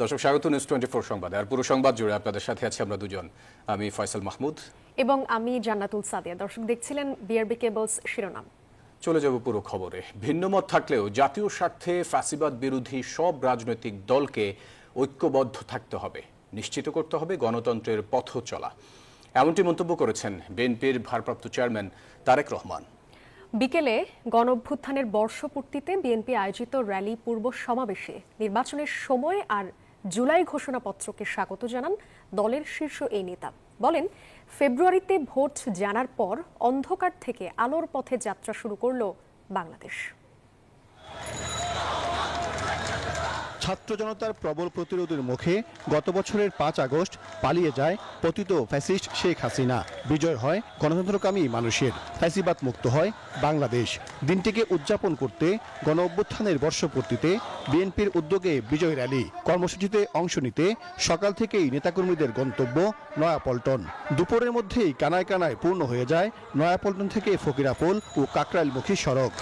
দর্শক স্বাগত news twenty four সংবাদে। আর পুরো সংবাদ জুড়ে আপনাদের সাথে আছি আমরা দুজন। আমি ফয়সাল মাহমুদ। এবং আমি জান্নাতুল সাদিয়া। দর্শক দেখছিলেন বিআরবি কেবলস শিরোনাম। চলে যাব পুরো খবরে। ভিন্নমত থাকলেও জাতীয় স্বার্থে ফ্যাসিবাদ বিরোধী সব রাজনৈতিক দলকে ঐক্যবদ্ধ থাকতে হবে নিশ্চিত করতে হবে গণতন্ত্রের পথ চলা। এমনটি মন্তব্য করেছেন বিএনপির ভারপ্রাপ্ত চেয়ারম্যান তারেক রহমান। বিকেলে গণঅভ্যুত্থানের বর্ষপূর্তিতে বিএনপি আয়োজিত র্যালি পূর্ব সমাবেশে। নির্বাচনের সময় আর জুলাই ঘোষণাপত্রকে স্বাগত জানান দলের শীর্ষ এই নেতা। বলেন, ফেব্রুয়ারিতে ভোট জানার পর অন্ধকার থেকে আলোর পথে যাত্রা শুরু করল বাংলাদেশ। ছাত্র জনতার প্রবল প্রতিরোধের মুখে গত বছরের পাঁচ আগস্ট পালিয়ে যায় পতিত ফ্যাসিস্ট শেখ হাসিনা। বিজয় হয় গণতন্ত্রকামী মানুষের। ফ্যাসিবাদ মুক্ত হয় বাংলাদেশ। দিনটিকে উদযাপন করতে গণ অভ্যুত্থানের বর্ষপূর্তিতে বিএনপির উদ্যোগে বিজয় র্যালি। কর্মসূচিতে অংশ নিতে সকাল থেকেই নেতাকর্মীদের গন্তব্য নয়াপল্টন। দুপুরের মধ্যেই কানায় কানায় পূর্ণ হয়ে যায় নয়াপল্টন থেকে ফকিরাপোল ও কাকরাইলমুখী সড়ক।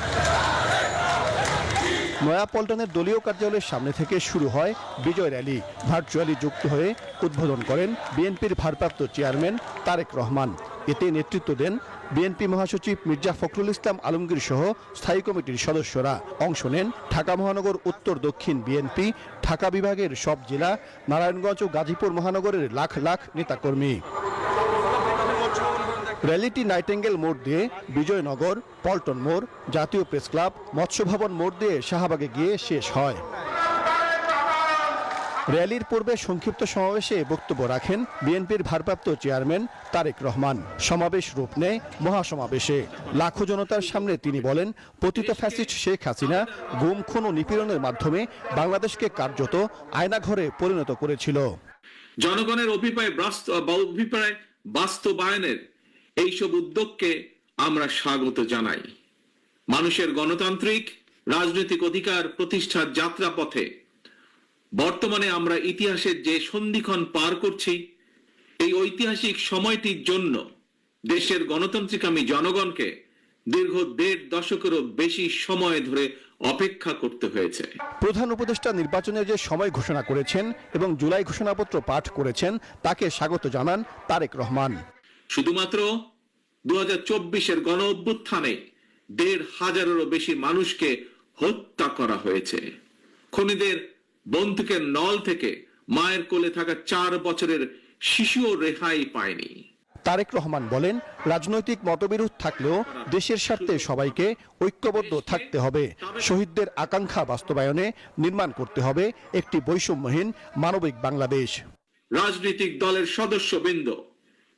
নয়াপল্টনের দলীয় কার্যালয়ের সামনে থেকে শুরু হয় বিজয় র্যালি। ভার্চুয়ালি যুক্ত হয়ে উদ্বোধন করেন বিএনপির ভারপ্রাপ্ত চেয়ারম্যান তারেক রহমান। এতে নেতৃত্ব দেন বিএনপি মহাসচিব মির্জা ফখরুল ইসলাম আলমগীর সহ স্থায়ী কমিটির সদস্যরা। অংশ নেন ঢাকা মহানগর, উত্তর দক্ষিণ বিএনপি, ঢাকা বিভাগের সব জেলা, নারায়ণগঞ্জ ও গাজীপুর মহানগরের লাখ লাখ নেতাকর্মী। র্যালিটি নাইটেঙ্গেল মোড় দিয়ে বিজয়নগর, পল্টন মোড়, জাতীয় প্রেস ক্লাব মৎস্য ভবন মোড় দিয়ে শাহবাগে গিয়ে শেষ হয়। র্যালির পূর্বে সংক্ষিপ্ত সমাবেশে বক্তব্য রাখেন বিএনপির ভারপ্রাপ্ত চেয়ারম্যান তারেক রহমান। সমাবেশ রূপ নেয় মহাসমাবেশে। লাখো জনতার সামনে তিনি বলেন, পতিত ফ্যাসিস্ট শেখ হাসিনা গুম, খুন ও নিপীড়নের মাধ্যমে বাংলাদেশকে কার্যত আয়নাঘরে পরিণত করেছিল। জনগণের অভিপ্রায় বাস্তবায়নের এইসব উদ্যোগকে আমরা স্বাগত জানাই। মানুষের গণতান্ত্রিক, রাজনৈতিক অধিকার প্রতিষ্ঠার যাত্রাপথে বর্তমানে আমরা ইতিহাসের যে সন্ধিক্ষণ পার করছি, এই ঐতিহাসিক সময়টির জন্য দেশের গণতান্ত্রিকামী জনগণকে দীর্ঘ দেড় দশকেরও বেশি সময় ধরে অপেক্ষা করতে হয়েছে। প্রধান উপদেষ্টা নির্বাচনের যে সময় ঘোষণা করেছেন এবং জুলাই ঘোষণাপত্র পাঠ করেছেন, তাকে স্বাগত জানান তারেক রহমান। শুধুমাত্র দু হাজার চব্বিশের গণ অভ্যুত্থানে দেড় হাজারেরও বেশি মানুষকে হত্যা করা হয়েছে। খুনিদের বন্দুকের নল থেকে মায়ের কোলে থাকা চার বছরের শিশুও রেহাই পায়নি। তারেক রহমান বলেন রাজনৈতিক মতবিরোধ থাকলেও দেশের স্বার্থে সবাইকে ঐক্যবদ্ধ থাকতে হবে। শহীদদের আকাঙ্ক্ষা বাস্তবায়নে নির্মাণ করতে হবে একটি বৈষম্যহীন মানবিক বাংলাদেশ। রাজনৈতিক দলের সদস্যবৃন্দ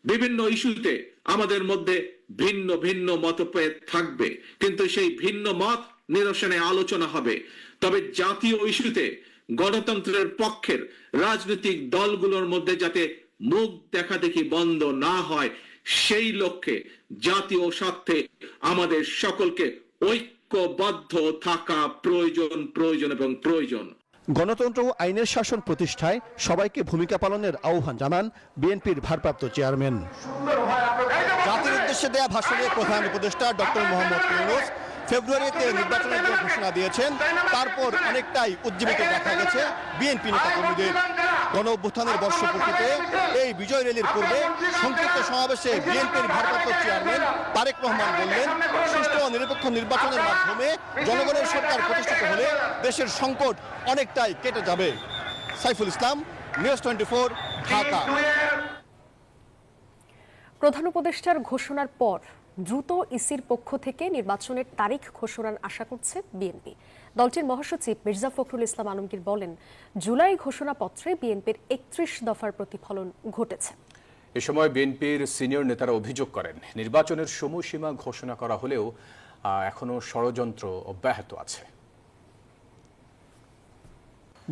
বিভিন্ন ইস্যুতে আমাদের মধ্যে ভিন্ন ভিন্ন মতভেদ থাকবে। কিন্তু সেই ভিন্ন মত নিরসনে আলোচনা হবে। তবে জাতীয় ইস্যুতে গণতন্ত্রের পক্ষের রাজনৈতিক দলগুলোর মধ্যে যাতে মুখ দেখা দেখি বন্ধ না হয়, সেই লক্ষ্যে জাতীয় স্বার্থে আমাদের সকলকে ঐক্যবদ্ধ থাকা প্রয়োজন প্রয়োজন এবং প্রয়োজন। গণতন্ত্র ও আইনের শাসন প্রতিষ্ঠায় সবাইকে ভূমিকা পালনের আহ্বান জানান বিএনপির ভারপ্রাপ্ত চেয়ারম্যান। জাতির উদ্দেশ্যে দেয়া ভাষণের প্রধান উপদেষ্টা ডক্টর মোহাম্মদ ইউনুস ফেব্রুয়ারিতে নির্বাচনের জন্য ঘোষণা দিয়েছেন। তারপর অনেকটাই উজ্জীবিত দেখা গেছে বিএনপি নেতাকর্মীদের গণ অভ্যুত্থানের বর্ষপূর্তিতে। এই বিজয় র্যালির পূর্বে সংক্ষিপ্ত সমাবেশে বিএনপির ভারপ্রাপ্ত চেয়ারম্যান তারেক রহমান বললেন, সুষ্ঠু ও নিরপেক্ষ নির্বাচনের মাধ্যমে জনগণের সরকার প্রতিষ্ঠিত হলে দেশের সংকট অনেকটাই কেটে যাবে। Saiful Islam, News Twenty Four, Dhaka. প্রধান উপদেষ্টার ঘোষণার পর দ্রুত ইসির পক্ষ থেকে নির্বাচনের তারিখ ঘোষণার আশা করছে বিএনপি। দলটির মহাসচিব মির্জা ফখরুল ইসলাম আলমগীর বলেন, জুলাই ঘোষণাপত্রে বিএনপির একত্রিশ দফার প্রতিফলন ঘটেছে। এ সময় বিএনপির সিনিয়র নেতারা অভিযোগ করেন, নির্বাচনের সময়সীমা ঘোষণা করা হলেও এখনও এখনও ষড়যন্ত্র অব্যাহত আছে।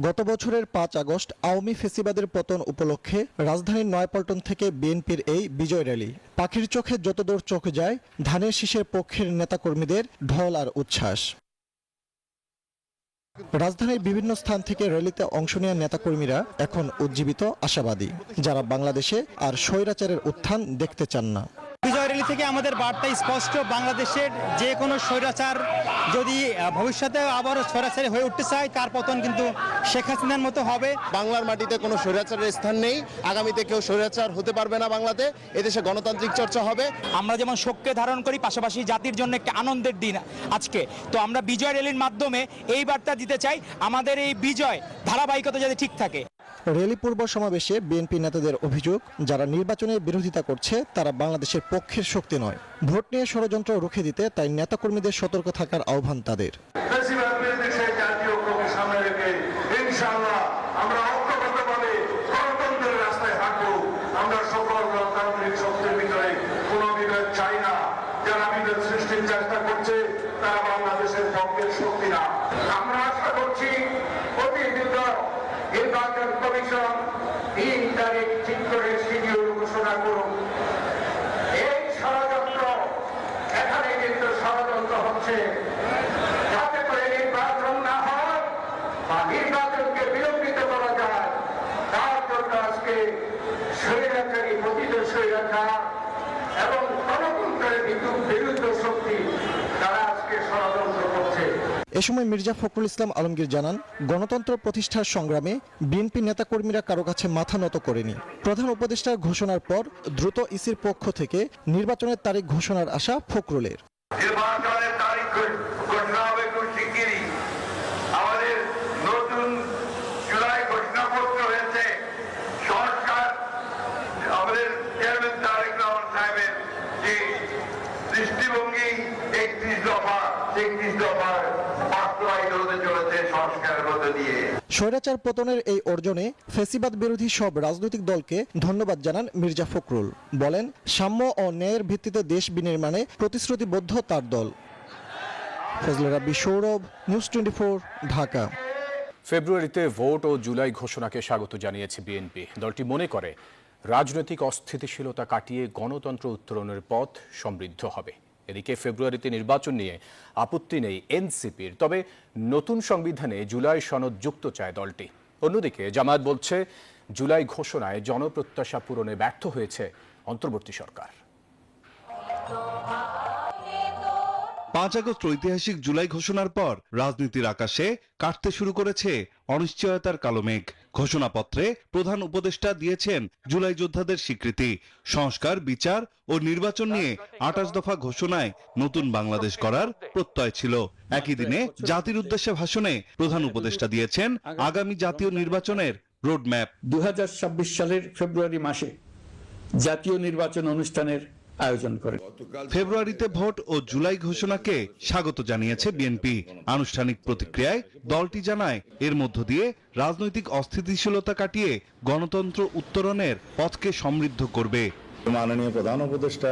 গত বছরের পাঁচ আগস্ট আওয়ামী ফেসিবাদের পতন উপলক্ষে রাজধানীর নয়াপল্টন থেকে বিএনপির এই বিজয় র্যালি। পাখির চোখে যতদূর চোখ যায়, ধানের শীষের পক্ষের নেতাকর্মীদের ঢল আর উচ্ছ্বাস। রাজধানীর বিভিন্ন স্থান থেকে র্যালিতে অংশ নেওয়া নেতাকর্মীরা এখন উজ্জীবিত, আশাবাদী, যারা বাংলাদেশে আর স্বৈরাচারের উত্থান দেখতে চান না। র্যালি থেকে আমাদের বার্তা স্পষ্ট বাংলাদেশের যে কোনো স্বৈরাচার যদি ভবিষ্যতে আবার সরাসরি হয়ে উঠতে চায় তার পতন কিন্তু শেখ হাসিনার মতো হবে। বাংলার মাটিতে কোনো স্বৈরাচারের স্থান নেই। আগামীতে কেউ স্বৈরাচার হতে পারবে না বাংলাতে। এদেশে গণতান্ত্রিক চর্চা হবে। আমরা যেমন শোককে ধারণ করি পাশাপাশি জাতির জন্য একটা আনন্দের দিন আজকে। তো আমরা বিজয় র্যালির মাধ্যমে এই বার্তা দিতে চাই আমাদের এই বিজয় ধারাবাহিকতা যাতে ঠিক থাকে। র্যালি পূর্ব সমাবেশে বিএনপি নেতাদের অভিযোগ, যারা নির্বাচনের বিরোধিতা করছে, তারা বাংলাদেশের পক্ষের শক্তি নয়। ভোট নিয়ে ষড়যন্ত্র রুখে দিতে তাই নেতাকর্মীদের সতর্ক থাকার আহ্বান তাদের বেশিরভাগ বিরোধী সেই জাতীয় ঐক্যকে সামনে রেখে ইনশাআল্লাহ আমরা ঐক্যবদ্ধভাবে গণতন্ত্রের রাস্তায় হাঁটবো আমরা সকল গণতান্ত্রিক শক্তির ভিতরে কোনো বিভেদ চাই না যারা বিভেদ সৃষ্টির চেষ্টা করছে তারা বাংলাদেশের পক্ষের শক্তি না আমরা আশা করছি অতি দ্রুত নির্বাচন কমিশন তিন তারিখ ঠিক করে শিডিউল ঘোষণা করুন এই ষড়যন্ত্র এখানে কিন্তু ষড়যন্ত্র হচ্ছে যাতে করে নির্বাচন না হয় বা নির্বাচনকে বিলম্বিত করা যায় তার জন্য আজকে স্বৈরাচারী পতিত স্বৈরাচার এবং গণতন্ত্রের বিরুদ্ধ শক্তি তারা আজকে ষড়যন্ত্র করছে। এ সময় মির্জা ফখরুল ইসলাম আলমগীর জানান গণতন্ত্র প্রতিষ্ঠার সংগ্রামে বিএনপি নেতাকর্মীরা কারও কাছে মাথা নত করেনি। প্রধান উপদেষ্টার ঘোষণার পর দ্রুত ইসির পক্ষ থেকে নির্বাচনের তারিখ ঘোষণার আশা ফখরুলের নির্বাচনের তারিখ ঘোষণা হবে খুব শিগগিরই আমাদের নতুন জুলাই ঘোষণাপত্র হয়েছে সরকার আমাদের চেয়ারম্যান তারেক রহমান সাহেবের যে দৃষ্টিভঙ্গি একত্রিশ দফা একত্রিশ দফার বাস্তবায়িত হতে চলেছে সংস্কারের মধ্যে দিয়ে স্বৈরাচার পতনের এই অর্জনে ফেসিবাদ বিরোধী সব রাজনৈতিক দলকে ধন্যবাদ জানান মির্জা ফখরুল। বলেন, সাম্য ও ন্যায়ের ভিত্তিতে দেশ বিনির্মাণে প্রতিশ্রুতিবদ্ধ তার দল। সৌরভ ঢাকা। ফেব্রুয়ারিতে ভোট ও জুলাই ঘোষণাকে স্বাগত জানিয়েছে বিএনপি। দলটি মনে করে, রাজনৈতিক অস্থিতিশীলতা কাটিয়ে গণতন্ত্র উত্তরণের পথ সমৃদ্ধ হবে। এদিকে ফেব্রুয়ারিতে নির্বাচন নিয়ে আপত্তি নেই এনসিপির। তবে নতুন সংবিধানে জুলাই সনদ যুক্ত চায় দলটি। অন্যদিকে জামায়াত বলছে, জুলাই ঘোষণায় জনপ্রত্যাশা পূরণে ব্যর্থ হয়েছে অন্তর্বর্তী সরকার। পাঁচ আগস্ট ঐতিহাসিক জুলাই ঘোষণার পর রাজনীতির আকাশে কাটতে শুরু করেছে অনিশ্চয়তার কালো মেঘ। ঘোষণাপত্রে প্রধান উপদেষ্টা দিয়েছেন জুলাই যোদ্ধাদের স্বীকৃতি, সংস্কার, বিচার ও নির্বাচন নিয়ে আঠাশ দফা ঘোষণায় নতুন বাংলাদেশ করার প্রত্যয় ছিল। একই দিনে জাতির উদ্দেশ্যে ভাষণে প্রধান উপদেষ্টা দিয়েছেন আগামী জাতীয় নির্বাচনের রোডম্যাপ। দু হাজার ছাব্বিশ সালের ফেব্রুয়ারি মাসে জাতীয় নির্বাচন অনুষ্ঠানের আয়োজন করে। ফেব্রুয়ারিতে ভোট ও জুলাই ঘোষণাকে স্বাগত জানিয়েছে বিএনপি। আনুষ্ঠানিক প্রতিক্রিয়ায় দলটি জানায় এর মধ্য দিয়ে রাজনৈতিক অস্থিতিশীলতা কাটিয়ে গণতন্ত্র উত্তরণের পথকে সমৃদ্ধ করবে। মাননীয় প্রধান উপদেষ্টা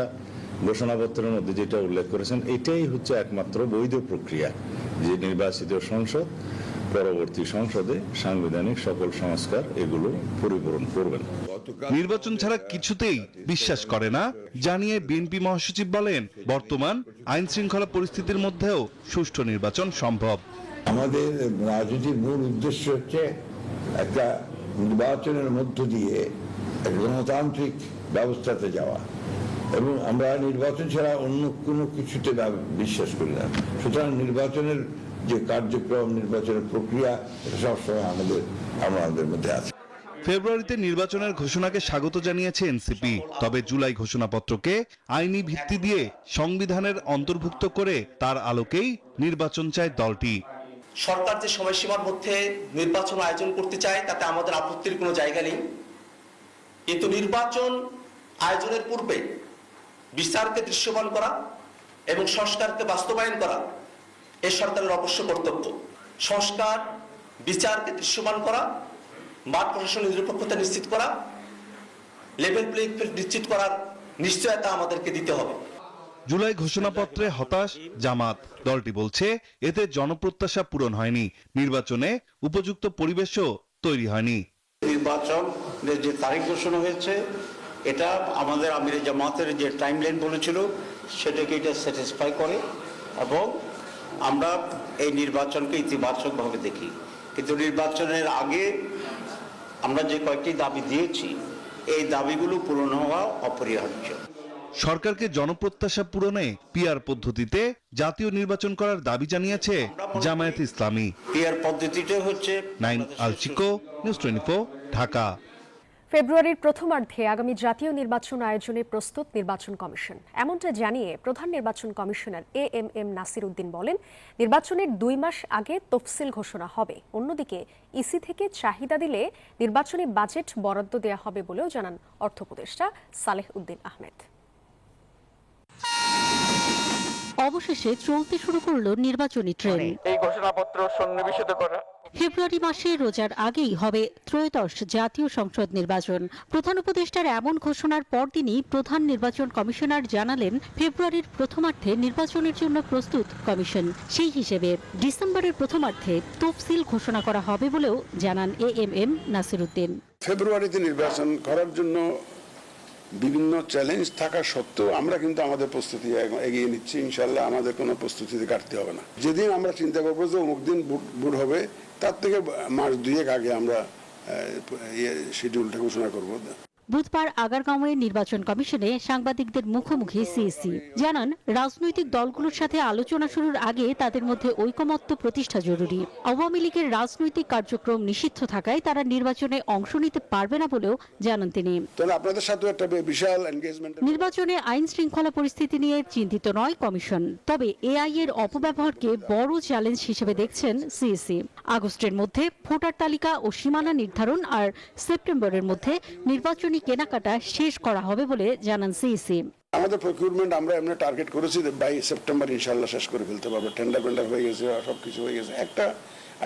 ঘোষণাপত্রের মধ্যে যেটা উল্লেখ করেছেন এটাই হচ্ছে একমাত্র বৈধ প্রক্রিয়া যে নির্বাচিত সংসদ পরবর্তী সংসদে সাংবিধানিক সকল সংস্কার এগুলো পরিপূরণ করবেন। নির্বাচন ছাড়া কিছুতেই বিশ্বাস করে না জানিয়ে বিএনপি মহাসচিব বলেন বর্তমান আইন শৃঙ্খলা পরিস্থিতির মধ্যেও সুষ্ঠু নির্বাচন সম্ভব। আমাদের রাজনীতির মূল উদ্দেশ্য হচ্ছে একটা নির্বাচনের মধ্য দিয়ে গণতান্ত্রিক ব্যবস্থাতে যাওয়া। এবং আমরা নির্বাচন ছাড়া অন্য কোনো কিছুতে বিশ্বাস করি না। সুতরাং নির্বাচনের যে কার্যক্রম নির্বাচনের প্রক্রিয়া এটা সবসময় আমাদের আমাদের মধ্যে আছে। ফেব্রুয়ারিতে নির্বাচনের ঘোষণাকে স্বাগত জানিয়েছে এনসিপি। তবে জুলাই ঘোষণাপত্রকে আইনি ভিত্তি দিয়ে সংবিধানের অন্তর্ভুক্ত করে তার আলোকেই নির্বাচন চায় দলটি। সরকার যে সময়সীমার মধ্যে নির্বাচন আয়োজন করতে চায় তাতে আমাদের আপত্তির কোনো জায়গা নেই। কিন্তু নির্বাচন আয়োজনের পূর্বে বিচারকে দৃশ্যমান করা এবং সংস্কারকে বাস্তবায়ন করা এ সরকারের অবশ্য কর্তব্য। সংস্কার বিচারকে দৃশ্যমান করা মাঠ প্রশাসনের নিরপেক্ষতা নিশ্চিত করা লেভেল প্লেইং ফিল্ড নিশ্চিত করার নিশ্চয়তা আমাদেরকে দিতে হবে। জুলাই ঘোষণাপত্রে হতাশ জামাত। দলটি বলছে এতে জনপ্রত্যাশা পূরণ হয়নি। নির্বাচনে উপযুক্ত পরিবেশও তৈরি হয়নি। নির্বাচনের যে তারিখ ঘোষণা হয়েছে এটা আমাদের আমির জামাতের যে টাইম লাইন বলেছিল সেটাকে এটা স্যাটিসফাই করে এবং আমরা এই নির্বাচনকে ইতিবাচকভাবে দেখি। কিন্তু নির্বাচনের আগে আমরা যে কয়েকটি দাবি দিয়েছি এই দাবিগুলো পূরণ হওয়া অপরিহার্য। সরকারকে জনপ্রত্যাশা পূরণে পিআর পদ্ধতিতে জাতীয় নির্বাচন করার দাবি জানিয়েছে জামায়াত ইসলামী। পিয়ার পদ্ধতিটা হচ্ছে নাইন আলচিকো নিউজ টোয়েন্টি ঢাকা। ফেব্রুয়ারির প্রথমার্ধে আগামী জাতীয় নির্বাচন আয়োজনে প্রস্তুত নির্বাচন কমিশন। এমনটা জানিয়ে প্রধান নির্বাচন commissioner A M M Nasir Uddin বলেন নির্বাচনের দুই মাস আগে তফসিল ঘোষণা হবে। অন্যদিকে ইসি থেকে চাহিদা দিলে নির্বাচনী বাজেট বরাদ্দ দেওয়া হবে বলেও জানান অর্থ উপদেষ্টা সালেহ উদ্দিন আহমেদ। অবশেষে চলতে শুরু করল নির্বাচনী ট্রেন। এই ঘোষণাপত্র সন্নিবেশিত করা ফেব্রুয়ারি মাসে রোজার আগেই হবে ত্রয়োদশ জাতীয় সংসদ নির্বাচন। প্রধান উপদেষ্টার এমন ঘোষণার পরদিনই প্রধান নির্বাচন কমিশনার জানালেন ফেব্রুয়ারির প্রথমার্ধে নির্বাচনের জন্য প্রস্তুত কমিশন। সেই হিসেবে ডিসেম্বরের প্রথমার্ধে তফসিল ঘোষণা করা হবে বলেও জানান এ এম এম নাসিরুদ্দিন। ফেব্রুয়ারিতে নির্বাচন করার জন্য বিভিন্ন চ্যালেঞ্জ থাকা সত্ত্বেও আমরা কিন্তু আমাদের প্রস্তুতি এগিয়ে নিচ্ছি। ইনশাল্লাহ আমাদের কোনো প্রস্তুতিতে ঘাটতি হবে না। যেদিন আমরা চিন্তা করব যে অমুক দিন ভোট হবে তার থেকে মাস দুয়েক আগে আমরা শিডিউলটা ঘোষণা করব। বুধবার আগারগাঁওয়ে নির্বাচন কমিশনে সাংবাদিকদের মুখোমুখি সিইসি জানান রাজনৈতিক দলগুলোর সাথে আলোচনা শুরুর আগে তাদের মধ্যে ঐকমত্য প্রতিষ্ঠা জরুরি। আওয়ামী লীগের রাজনৈতিক কার্যক্রম নিষিদ্ধ থাকায় তারা নির্বাচনে অংশ নিতে পারবে না বলেও জানান তিনি। আপনাদের সাথেও একটা বিশাল এনগেজমেন্ট নির্বাচনে আইন শৃঙ্খলা পরিস্থিতি নিয়ে চিন্তিত নয় কমিশন। তবে এআই এর অপব্যবহারকে বড় চ্যালেঞ্জ হিসেবে দেখছেন সিএসি আগস্টের মধ্যে ভোটার তালিকা ও সীমানা নির্ধারণ আর সেপ্টেম্বরের মধ্যে নির্বাচনী কেনাকাটা শেষ করা হবে বলে জানান সিইসি আমাদের প্রকিউরমেন্ট আমরা এমনি টার্গেট করেছি যে বাই সেপ্টেম্বর ইনশাল্লাহ শেষ করে ফেলতে পারব। টেন্ডার ফেন্ডার হয়ে গেছে সব কিছু হয়ে গেছে। একটা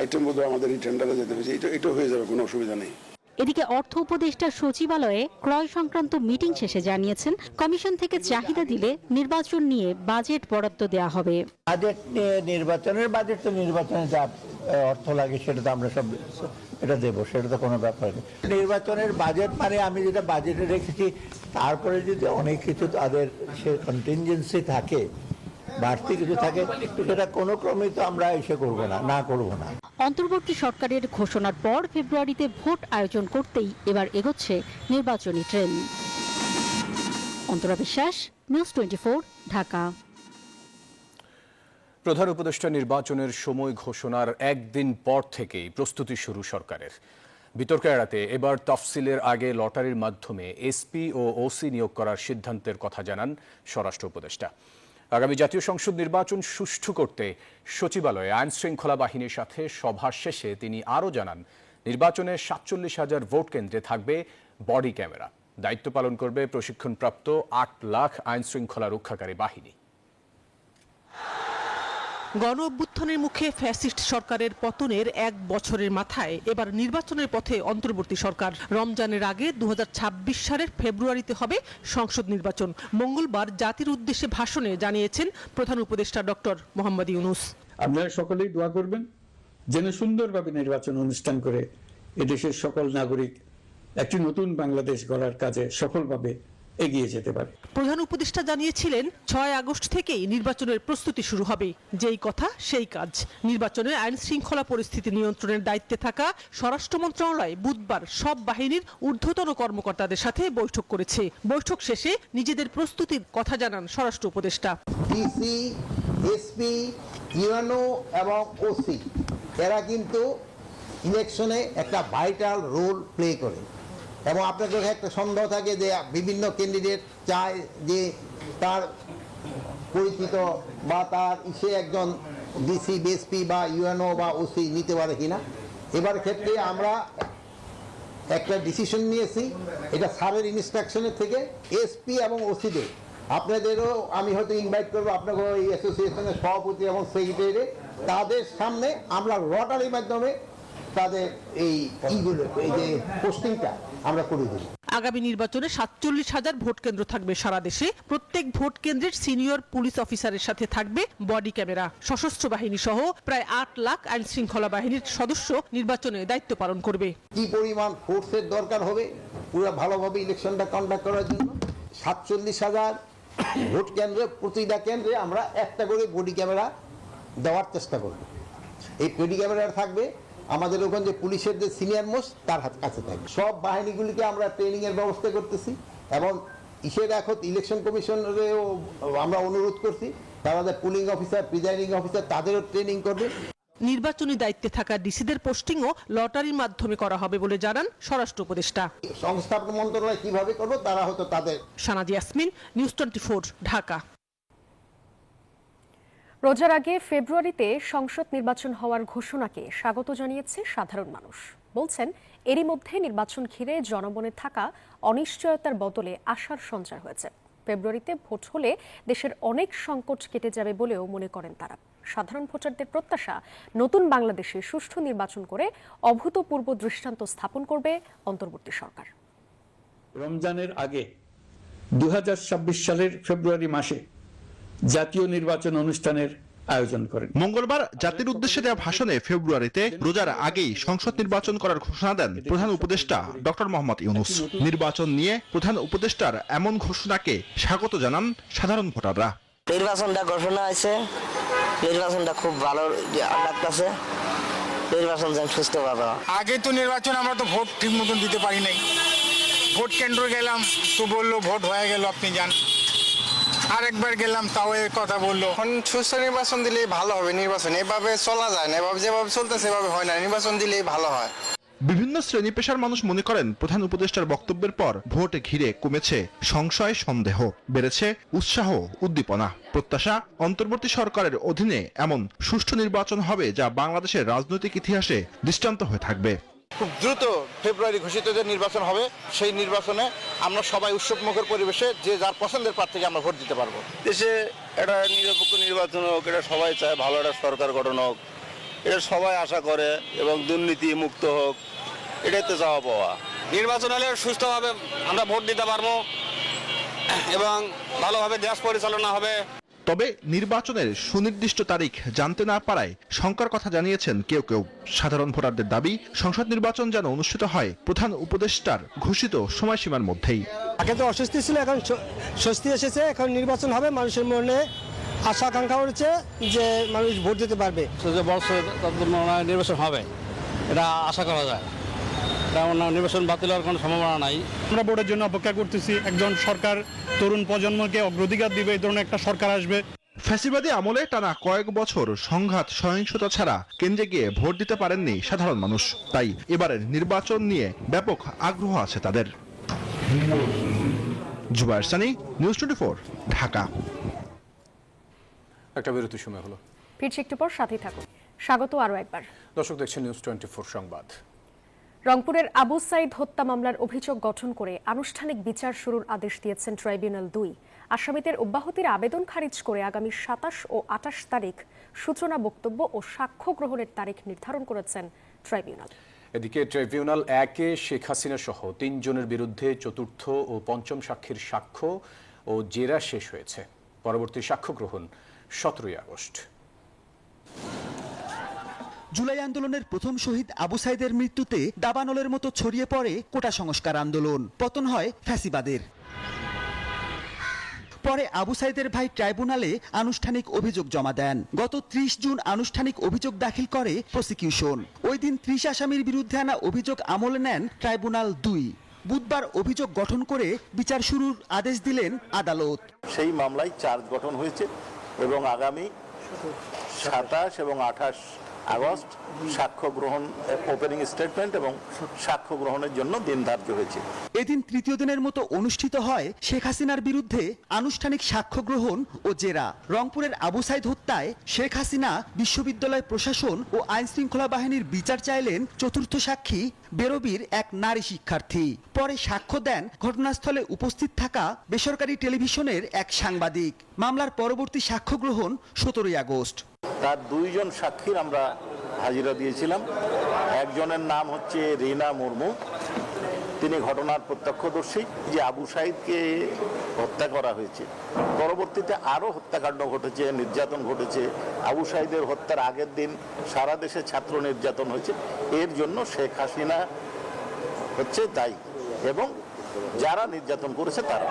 আইটেম বোধহয় আমাদের এই টেন্ডারে যেতে হয়েছে, এটা এটা হয়ে যাবে, কোনো অসুবিধা নেই। এদিকে অর্থ উপদেষ্টা সচিবালয়ে ক্রয় সংক্রান্ত মিটিং শেষে জানিয়েছেন, কমিশন থেকে চাহিদা দিলে নির্বাচন নিয়ে বাজেট বরাদ্দ দেওয়া হবে। বাজেট নির্বাচনের বাজেট তো নির্বাচনে যা অর্থ লাগে সেটা তো আমরা সব, এটা দেবো, সেটা তো কোনো ব্যাপার নেই। নির্বাচনের বাজেট মানে আমি যেটা বাজেটে রেখেছি, তারপরে যদি অনেক কিছু তাদের সে কন্টিনজেন্সি থাকে বাড়তি কিছু থাকে সেটা কোনো ক্রমেই তো আমরা এসে করব না না করব না। অন্তর্বর্তী সরকারের ঘোষণার পর ফেব্রুয়ারিতে ভোট আয়োজন করতেই এবার এগোচ্ছে নির্বাচনী ট্রেন। অন্তরা বিশ্বাস নিউজ টোয়েন্টি ঢাকা। প্রধান উপদেষ্টা নির্বাচনের সময় ঘোষণার একদিন পর থেকেই প্রস্তুতি শুরু সরকারের। বিতর্ক এড়াতে এবার তফসিলের আগে লটারির মাধ্যমে এসপি ও ওসি নিয়োগ করার সিদ্ধান্তের কথা জানান স্বরাষ্ট্র উপদেষ্টা। আগামী জাতীয় সংসদ নির্বাচন সুষ্ঠু করতে সচিবালয়ে আইন শৃঙ্খলা বাহিনীর সাথে সভা শেষে তিনি আরও জানান, নির্বাচনে সাতচল্লিশ হাজার ভোট কেন্দ্রে থাকবে বডি ক্যামেরা। দায়িত্ব পালন করবে প্রশিক্ষণপ্রাপ্ত আট লাখ আইন শৃঙ্খলা রক্ষাকারী বাহিনী। গণ অভ্যুত্থানের মুখে ফ্যাসিস্ট সরকারের পতনের এক বছরের মাথায় এবার নির্বাচনের পথে অন্তর্বর্তী সরকার। রমজানের আগে দু হাজার ছাব্বিশ সালের ফেব্রুয়ারিতে হবে সংসদ নির্বাচন। মঙ্গলবার জাতির উদ্দেশ্যে ভাষণে জানিয়েছেন প্রধান উপদেষ্টা ডক্টর মোহাম্মদ ইউনুস। আপনারা সকলেই দোয়া করবেন, যেন সুন্দরভাবে নির্বাচন অনুষ্ঠান করে এদেশের সকল নাগরিক একটি নতুন বাংলাদেশ গড়ার কাজে সফলভাবে এগিয়ে যেতে পারে। প্রধান উপদেষ্টা জানিয়েছিলেন ছয় আগস্ট থেকেই নির্বাচনের প্রস্তুতি শুরু হবে। যেই কথা সেই কাজ। নির্বাচনের আইন শৃঙ্খলা পরিস্থিতি নিয়ন্ত্রণের দায়িত্বে থাকা স্বরাষ্ট্র মন্ত্রণালয় বুধবার সব বাহিনীর ঊর্ধ্বতন কর্মকর্তাদের সাথে বৈঠক করেছে। বৈঠক শেষে নিজেদের প্রস্তুতির কথা জানান স্বরাষ্ট্র উপদেষ্টা। ডিসি এসপি ইউএনও এবং ওসি এরা কিন্তু ইলেকশনে একটা ভাইটাল রোল প্লে করে। এবং আপনার যদি একটা সন্দেহ থাকে যে বিভিন্ন ক্যান্ডিডেট চায় যে তার পরিচিত বা তার সে একজন ডিসি বিএসপি বা ইউএনও বা ওসি নিতে পারে কিনা। এবার ক্ষেত্রে আমরা একটা ডিসিশন নিয়েছি, এটা স্যারের ইনস্ট্রাকশনের থেকে এসপি এবং ওসিদের আপনাদেরও আমি হয়তো ইনভাইট করব, আপনাকে এই অ্যাসোসিয়েশনের সভাপতি এবং সেক্রেটারি তাদের সামনে আমরা লটারির মাধ্যমে তাদের এই ইগুলো, এই যে পোস্টিংটা আমরা করে দিই আগামী নির্বাচনে সাতচল্লিশ হাজার ভোট কেন্দ্র থাকবে সারা দেশে। প্রত্যেক ভোট কেন্দ্রের সিনিয়র পুলিশ অফিসারের সাথে থাকবে বডি ক্যামেরা। সশস্ত্র বাহিনী সহ প্রায় আট লাখ আইন শৃঙ্খলা বাহিনীর সদস্য নির্বাচনে দায়িত্ব পালন করবে। কি পরিমাণ ফোর্সের দরকার হবে? পুরো ভালোভাবে ইলেকশনটা কন্ডাক্ট করার জন্য। সাতচল্লিশ হাজার ভোট কেন্দ্রে প্রতিটা কেন্দ্রে আমরা একটা করে বডি ক্যামেরা দেওয়ার চেষ্টা করব। এই বডি ক্যামেরা থাকবে আমাদের ওখানে যে পুলিশের যে সিনিয়র মোস্ট তার হাত কাছে থাকবে সব বাহিনীগুলিকে আমরা ট্রেনিংয়ের ব্যবস্থা করতেছি এবং ইসের এখন ইলেকশন কমিশনেরও আমরা অনুরোধ করছি তারা পুলিং অফিসার প্রিজাইডিং অফিসার তাদেরও ট্রেনিং করবে। নির্বাচনী দায়িত্বে থাকা ডিসিদের পোস্টিংও লটারির মাধ্যমে করা হবে বলে জানান স্বরাষ্ট্র উপদেষ্টা। সংস্থাপন মন্ত্রণালয় কীভাবে করবে তারা হয়তো তাদের সানাজি ইয়াসমিন নিউজ টোয়েন্টি ঢাকা। রোজার আগে ফেব্রুয়ারিতে সংসদ নির্বাচন হওয়ার ঘোষণাকে স্বাগত জানিয়েছে সাধারণ মানুষ। বলছেন, এরই মধ্যে নির্বাচন ঘিরে জনমনে থাকা অনিশ্চয়তার বদলে আশার সঞ্চার হয়েছে। ফেব্রুয়ারিতে ভোট হলে দেশের অনেক সংকট কেটে যাবে বলেও মনে করেন তারা। সাধারণ ভোটারদের প্রত্যাশা, নতুন বাংলাদেশে সুষ্ঠু নির্বাচন করে অভূতপূর্ব দৃষ্টান্ত স্থাপন করবে অন্তর্বর্তী সরকার। রমজানের আগে দু সালের ফেব্রুয়ারি মাসে জাতীয় নির্বাচন অনুষ্ঠানের আয়োজন করেন। মঙ্গলবার জাতির উদ্দেশ্যে দেওয়া ভাষণে ফেব্রুয়ারিতে রোজার আগেই সংসদ নির্বাচন করার ঘোষণা দেন প্রধান উপদেষ্টা ডক্টর মোহাম্মদ ইউনুস। নির্বাচন নিয়ে প্রধান উপদেষ্টার এমন ঘোষণাকে স্বাগত জানান সাধারণ ভোটাররা। নির্বাচনটা ঘোষণা হয়েছে। নির্বাচনটা খুব ভালো লাগতেছে। নির্বাচন যেন সুস্থভাবে হয়। আগে তো নির্বাচন আমরা তো ভোট ঠিক মতন দিতে পারি নাই। ভোট কেন্দ্র গেলাম তো বলল ভোট হয়ে গেল আপনি যান আরেকবার গেলাম, তাও এই কথা বলল। এখন সুস্থ নির্বাচন দিলেই ভালো হবে, নির্বাচন এভাবে চলা যায় না, এভাবে যেভাবে চলতেছে এভাবে হয় না, নির্বাচন দিলেই ভালো হয়। বিভিন্ন শ্রেণি পেশার মানুষ মনে করেন, প্রধান উপদেষ্টার বক্তব্যের পর ভোট ঘিরে কমেছে সংশয়, সন্দেহ, বেড়েছে উৎসাহ, উদ্দীপনা। প্রত্যাশা, অন্তর্বর্তী সরকারের অধীনে এমন সুষ্ঠু নির্বাচন হবে যা বাংলাদেশের রাজনৈতিক ইতিহাসে দৃষ্টান্ত হয়ে থাকবে। খুব দ্রুত ফেব্রুয়ারি ঘোষিত যে নির্বাচন হবে সেই নির্বাচনে আমরা সবাই উৎসবমুখর পরিবেশে যে যার পছন্দের প্রার্থীকে আমরা ভোট দিতে পারব। দেশে একটা নিরপেক্ষ নির্বাচন হোক এটা সবাই চায় ভালো একটা সরকার গঠন হোক এটা সবাই আশা করে এবং দুর্নীতি মুক্ত হোক এটাই তো চাওয়া পাওয়া। নির্বাচন হলে সুস্থভাবে আমরা ভোট দিতে পারব এবং ভালোভাবে দেশ পরিচালনা হবে। তবে নির্বাচনের সুনির্দিষ্ট তারিখ জানতে না পারায় শঙ্কার কথা জানিয়েছেন কেউ কেউ। সাধারণ ভোটারদের দাবি সংসদ নির্বাচন যেন অনুষ্ঠিত হয় প্রধান উপদেষ্টার ঘোষিত সময়সীমার মধ্যেই। আগে তো অস্বস্তি ছিল এখন স্বস্তি এসেছে এখন নির্বাচন হবে মানুষের মনে আশা আকাঙ্ক্ষা উঠছে যে মানুষ ভোট দিতে পারবে। বছর নির্বাচন হবে এটা আশা করা যায়। নির্বাচন বাতিল হওয়ার কোনো সম্ভাবনা নাই। আমরা ভোটের জন্য অপেক্ষা করতেছি একজন সরকার তরুণ প্রজন্মকে অগ্রাধিকার দিবে এই ধরনের একটা সরকার আসবে। ফ্যাসিবাদী আমলে টানা কয়েক বছর সংঘাত সহিংসতা ছাড়া কেন্দ্রে গিয়ে ভোট দিতে পারেননি সাধারণ মানুষ। তাই এবারের নির্বাচন নিয়ে ব্যাপক আগ্রহ আছে তাদের। Zubair Sunny News Twenty Dhaka. একটা বিরতি সময় হলো। ফিরছি একটু পর সাথে থাকুন। স্বাগত আরও একবার। দর্শক দেখছেন নিউজ টোয়েন্টি ফোর সংবাদ। রংপুরের আবু সাইদ হত্যা মামলার অভিযোগ গঠন করে আনুষ্ঠানিক বিচার শুরুর আদেশ দিয়েছেন ট্রাইব্যুনাল দুই। আসামিদের অব্যাহতির আবেদন খারিজ করে আগামী সাতাশ ও আটাশ তারিখ সূচনা বক্তব্য ও সাক্ষ্য গ্রহণের তারিখ নির্ধারণ করেছেন ট্রাইব্যুনাল। এদিকে ট্রাইব্যুনাল একে শেখ হাসিনা সহ তিনজনের বিরুদ্ধে চতুর্থ ও পঞ্চম সাক্ষীর সাক্ষ্য ও জেরা শেষ হয়েছে। পরবর্তী সাক্ষ্য গ্রহণ সতেরোই আগস্ট। জুলাই আন্দোলনের প্রথম শহীদ আবু সাইদের মৃত্যুতে দাবানলের মতো ছড়িয়ে পড়ে কোটা সংস্কার আন্দোলন। পতন হয় ফ্যাসিবাদের। পরে আবু সাইদের ভাই ট্রাইব্যুনালে আনুষ্ঠানিক অভিযোগ জমা দেন। গত ত্রিশ জুন আনুষ্ঠানিক অভিযোগ দাখিল করে প্রসিকিউশন। ওই দিন ত্রিশ আসামির বিরুদ্ধে আনা অভিযোগ আমলে নেন ট্রাইব্যুনাল দুই। বুধবার অভিযোগ গঠন করে বিচার শুরুর আদেশ দিলেন আদালত। সেই মামলায় চার্জ গঠন হয়েছে এবং আগামী সাতাশ এবং আঠাশ আগস্ট সাক্ষ্য গ্রহণ ওপেনিং স্টেটমেন্ট এবং সাক্ষ্য গ্রহণের জন্য দিন ধার্য হয়েছে। এদিন তৃতীয় দিনের মতো অনুষ্ঠিত হয় শেখ হাসিনার বিরুদ্ধে আনুষ্ঠানিক সাক্ষ্য গ্রহণ ও জেরা। রংপুরের আবু সাইদ হত্যায় শেখ হাসিনা বিশ্ববিদ্যালয় প্রশাসন ও আইন শৃঙ্খলা বাহিনীর বিচার চাইলেন চতুর্থ সাক্ষী বেরবির এক নারী শিক্ষার্থী। পরে সাক্ষ্য দেন ঘটনাস্থলে উপস্থিত থাকা বেসরকারি টেলিভিশনের এক সাংবাদিক। মামলার পরবর্তী সাক্ষ্য গ্রহণ সতেরোই আগস্ট। তার দুইজন সাক্ষীর আমরা হাজিরা দিয়েছিলাম। একজনের নাম হচ্ছে রিনা মুর্মু। তিনি ঘটনার প্রত্যক্ষদর্শী, যে আবু সাহিদকে হত্যা করা হয়েছে। পরবর্তীতে আরও হত্যাকাণ্ড ঘটেছে, নির্যাতন ঘটেছে। আবু সাহিদের হত্যার আগের দিন সারা দেশে ছাত্র নির্যাতন হয়েছে। এর জন্য শেখ হাসিনা হচ্ছে দায়ী এবং যারা নির্যাতন করেছে তারা।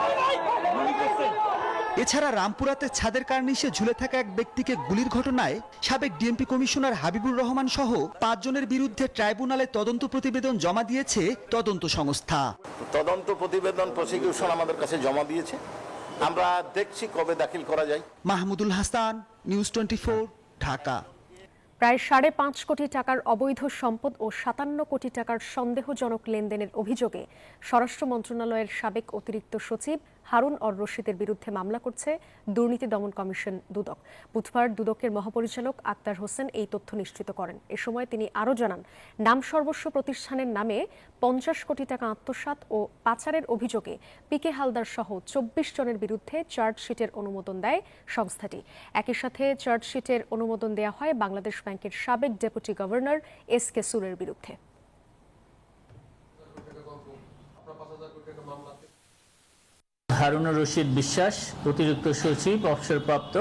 এছাড়া রামপুরাতে ছাদের কার্নিশে ঝুলে থাকা এক ব্যক্তিকে গুলির ঘটনায় সাবেক ডিএমপি কমিশনার হাবিবুর রহমান সহ পাঁচজনের বিরুদ্ধে ট্রাইব্যুনালে তদন্ত প্রতিবেদন জমা দিয়েছে তদন্ত সংস্থা। তদন্ত প্রতিবেদন প্রসিকিউশন আমাদের কাছে জমা দিয়েছে। আমরা দেখছি কবে দাখিল করা যায়। Mahmudul Hasan News Twenty Dhaka. প্রায় সাড়ে পাঁচ কোটি টাকার অবৈধ সম্পদ ও সাতান্ন কোটি টাকার সন্দেহজনক লেনদেনের অভিযোগে স্বরাষ্ট্র মন্ত্রণালয়ের সাবেক অতিরিক্ত সচিব হারুন অর রশিদের বিরুদ্ধে মামলা করছে দুর্নীতি দমন কমিশন দুদক। বুধবার দুদকের মহাপরিচালক আক্তার হোসেন এই তথ্য নিশ্চিত করেন। এ সময় তিনি আরও জানান, নাম সর্বস্ব প্রতিষ্ঠানের নামে পঞ্চাশ কোটি টাকা আত্মসাৎ ও পাচারের অভিযোগে পিকে হালদার সহ চব্বিশ জনের বিরুদ্ধে চার্জশিটের অনুমোদন দেয় সংস্থাটি। একই সাথে চার্জশিটের অনুমোদন দেওয়া হয় বাংলাদেশ ব্যাংকের সাবেক ডেপুটি গভর্নর এস কে সুরের বিরুদ্ধে। হারুনুর রশিদ বিশ্বাস অতিরিক্ত সচিব অবসরপ্রাপ্ত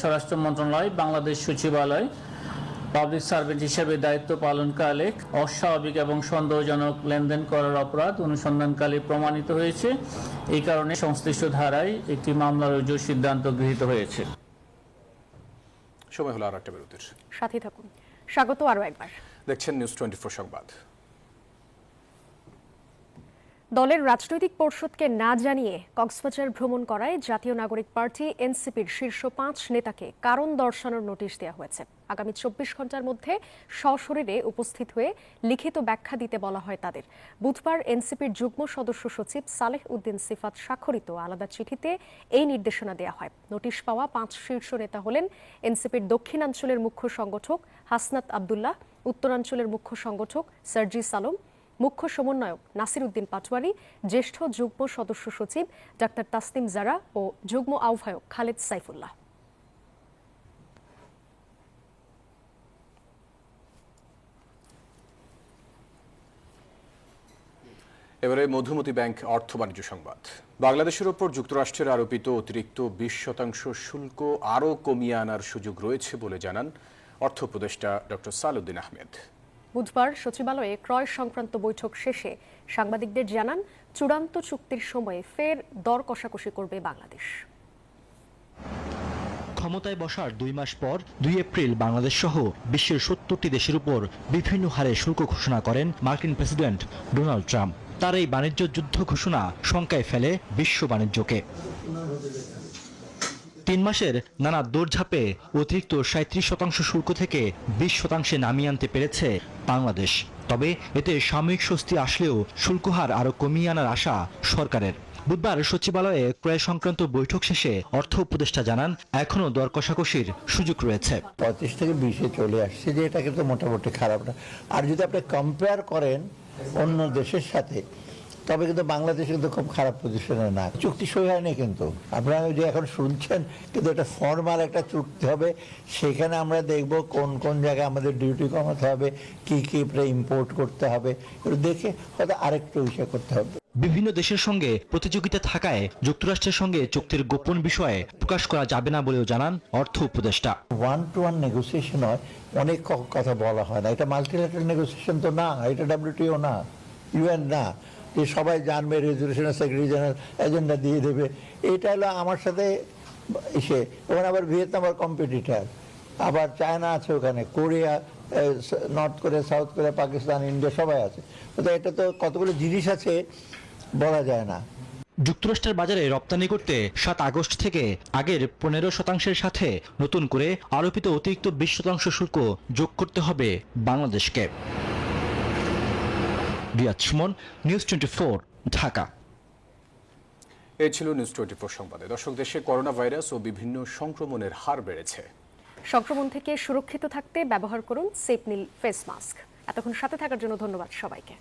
স্বরাষ্ট্র মন্ত্রণালয় বাংলাদেশ সচিবালয় পাবলিক সার্ভেন্ট হিসেবে দায়িত্ব পালনকালে অস্বাভাবিক এবং সন্দেহজনক লেনদেন করার অপরাধ অনুসন্ধানকালে প্রমাণিত হয়েছে। এই কারণে সংশ্লিষ্ট ধারায় একটি মামলা রুজুর সিদ্ধান্ত গৃহীত হয়েছে। সময় হলো আর একটা বিরতির। সাথে থাকুন। স্বাগত আরও একবার। দেখছেন নিউজ টোয়েন্টি সংবাদ। দলের রাজনৈতিক পর্ষদকে না জানিয়ে কক্সবাজার ভ্রমণ করায় জাতীয় নাগরিক পার্টি এনসিপির শীর্ষ পাঁচ নেতাকে কারণ দর্শানোর নোটিশ দেওয়া হয়েছে। আগামী চব্বিশ ঘণ্টার মধ্যে সশরীরে উপস্থিত হয়ে লিখিত ব্যাখ্যা দিতে বলা হয় তাদের। বুধবার এনসিপির যুগ্ম সদস্য সচিব সালেহ উদ্দিন সিফাত স্বাক্ষরিত আলাদা চিঠিতে এই নির্দেশনা দেওয়া হয়। নোটিশ পাওয়া পাঁচ শীর্ষ নেতা হলেন এনসিপির দক্ষিণাঞ্চলের মুখ্য সংগঠক হাসনাত আবদুল্লাহ, উত্তরাঞ্চলের মুখ্য সংগঠক সার্জি সালম মুখ্য সমন্বয়ক নাসির উদ্দিন পাটোয়ারি, জ্যেষ্ঠ যুগ্ম সদস্য সচিব ডাক্তার তাসনিম জারা ও যুগ্ম আহ্বায়ক খালেদ সাইফুল্লাহ। এবারে মধুমতি ব্যাংক অর্থ বাণিজ্য সংবাদ। বাংলাদেশের ওপর যুক্তরাষ্ট্রের আরোপিত অতিরিক্ত বিশ শতাংশ শুল্ক আরও কমিয়ে আনার সুযোগ রয়েছে বলে জানান অর্থ উপদেষ্টা ডক্টর সালউদ্দিন আহমেদ। বুধবার সচিবালয়ে ক্রয় সংক্রান্ত বৈঠক শেষে সাংবাদিকদের জানান, চূড়ান্ত চুক্তির সময়ে ফের দর কষাকষি করবে বাংলাদেশ। ক্ষমতায় বসার দুই মাস পর দুই এপ্রিল বাংলাদেশ সহ বিশ্বের সত্তরটি দেশের উপর বিভিন্ন হারে শুল্ক ঘোষণা করেন মার্কিন প্রেসিডেন্ট ডোনাল্ড ট্রাম্প। তার এই বাণিজ্য যুদ্ধ ঘোষণা শঙ্কায় ফেলে বিশ্ব বাণিজ্যকে। তিন মাসের নানা দৌড়ঝাঁপে অতিরিক্ত সাঁত্রিশ শতাংশ শুল্ক থেকে বিশ শতাংশে নামিয়ে আনতে পেরেছে বাংলাদেশ। তবে এতে সাময়িক স্বস্তি আসলেও শুল্ক হার আরও কমিয়ে আনার আশা সরকারের। বুধবার সচিবালয়ে ক্রয় সংক্রান্ত বৈঠক শেষে অর্থ উপদেষ্টা জানান, এখনও দর কষাকষির সুযোগ রয়েছে। পঁয়ত্রিশ থেকে বিশে চলে আসছে যে, এটা কিন্তু মোটামুটি খারাপ না। আর যদি আপনি কম্পেয়ার করেন অন্য দেশের সাথে তবে কিন্তু বাংলাদেশ কিন্তু খুব খারাপ পজিশনে না। চুক্তি সই হয়নি কিন্তু। আপনারা যে এখন শুনছেন কিন্তু এটা ফর্মাল একটা চুক্তি হবে। সেখানে আমরা দেখব কোন কোন জায়গায় আমাদের ডিউটি কমাতে হবে কি কি ইম্পোর্ট করতে হবে। এগুলো দেখে হয়তো আরেকটু বিষয় করতে হবে। বিভিন্ন দেশের সঙ্গে প্রতিযোগিতা থাকায় যুক্তরাষ্ট্রের সঙ্গে চুক্তির গোপন বিষয়ে প্রকাশ করা যাবে না বলেও জানান অর্থ উপদেষ্টা। ওয়ান টু ওয়ান নেগোসিয়েশন হয় অনেক কথা বলা হয় না। এটা মাল্টিল্যাটারাল নেগোসিয়েশন তো না এটা ডাব্লিউটিও না ইউএন না। যে সবাই জানবে রেজলিউশনের সেক্রেটারি জেনারেল এজেন্ডা দিয়ে দেবে। এটা হলো আমার সাথে এসে ওখানে আবার ভিয়েতনাম আর কম্পিটিটার আবার চায়না আছে ওখানে Korea North Korea South Korea Pakistan India সবাই আছে। তো এটা তো কতগুলো জিনিস আছে বলা যায় না। যুক্তরাষ্ট্রের বাজারে রপ্তানি করতে সাত আগস্ট থেকে আগের পনেরো শতাংশের সাথে নতুন করে আরোপিত অতিরিক্ত বিশ শতাংশ শুল্ক যোগ করতে হবে বাংলাদেশকে। Riaz Sumon News Twenty Dhaka. এ ছিল নিউজ টোয়েন্টি সংবাদে। দর্শক দেশে করোনা ভাইরাস ও বিভিন্ন সংক্রমণের হার বেড়েছে। সংক্রমণ থেকে সুরক্ষিত থাকতে ব্যবহার করুন সেপনিল ফেস মাস্ক। এতক্ষণ সাথে থাকার জন্য ধন্যবাদ সবাইকে।